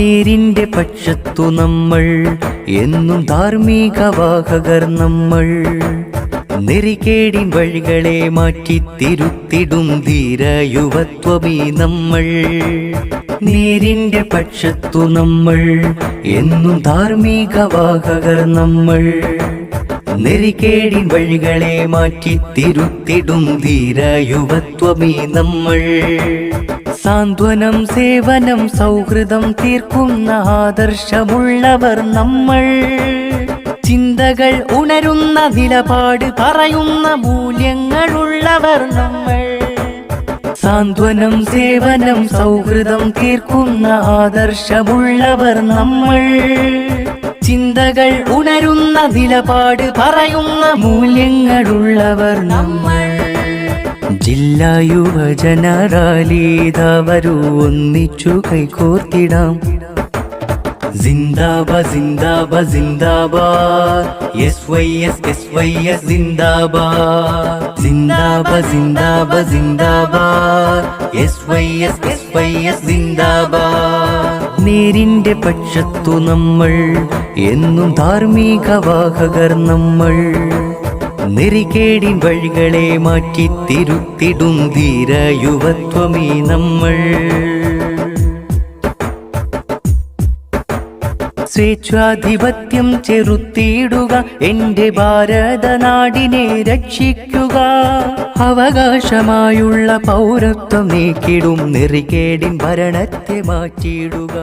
നേരിന്റെ പക്ഷത്തു നമ്മൾ എന്നും ധാർമ്മിക വാഹകർ നമ്മൾ. നെറികേടിൻ വഴികളെ മാറ്റി തിരുത്തിടും ധീര യുവത്വമീ നമ്മൾ. നേരിന്റെ പക്ഷത്തു നമ്മൾ എന്നും ധാർമ്മിക വാഹകർ നമ്മൾ. നെറികേടിൻ വഴികളെ മാറ്റി തിരുത്തിടും ധീര യുവത്വമീ നമ്മൾ. സാന്ത്വനം സേവനം സൗഹൃദം തീർക്കുന്ന ആദർശമുള്ളവർ നമ്മൾ. ചിന്തകൾ ഉണരുന്ന നിലപാട് പറയുന്ന മൂല്യങ്ങളുള്ളവർ നമ്മൾ. സാന്ത്വനം സേവനം സൗഹൃദം തീർക്കുന്ന ആദർശമുള്ളവർ നമ്മൾ. ചിന്തകൾ ഉണരുന്ന നിലപാട് പറയുന്ന മൂല്യങ്ങളുള്ളവർ നമ്മൾ. ജില്ലാ യുവജന റാലീത വരൂ ഒന്നിച്ചു കൈകോർത്തിടാം. സിന്ദാബ സിന്ദാബ സിന്ദാബാദ് സിന്ദാബാദ് സിന്ദാബ സിന്ദാബ സിന്ദാബാദ് എസ് വൈ എസ് എസ് നേരിന്റെ പക്ഷത്തു നമ്മൾ എന്നും ധാർമ്മിക വാഹകർ നമ്മൾ. നെറികേടിൻ വഴികളെ മാറ്റി തിരുത്തിടും ധീര യുവത്വമീ നമ്മൾ. സ്വേച്ഛാധിപത്യം ചെറുത്തിയിടുക എന്റെ ഭാരതനാടിനെ രക്ഷിക്കുക. അവകാശമായുള്ള പൗരത്വം നീക്കിടും നെറികേടിൻ ഭരണത്തെ മാറ്റിയിടുക.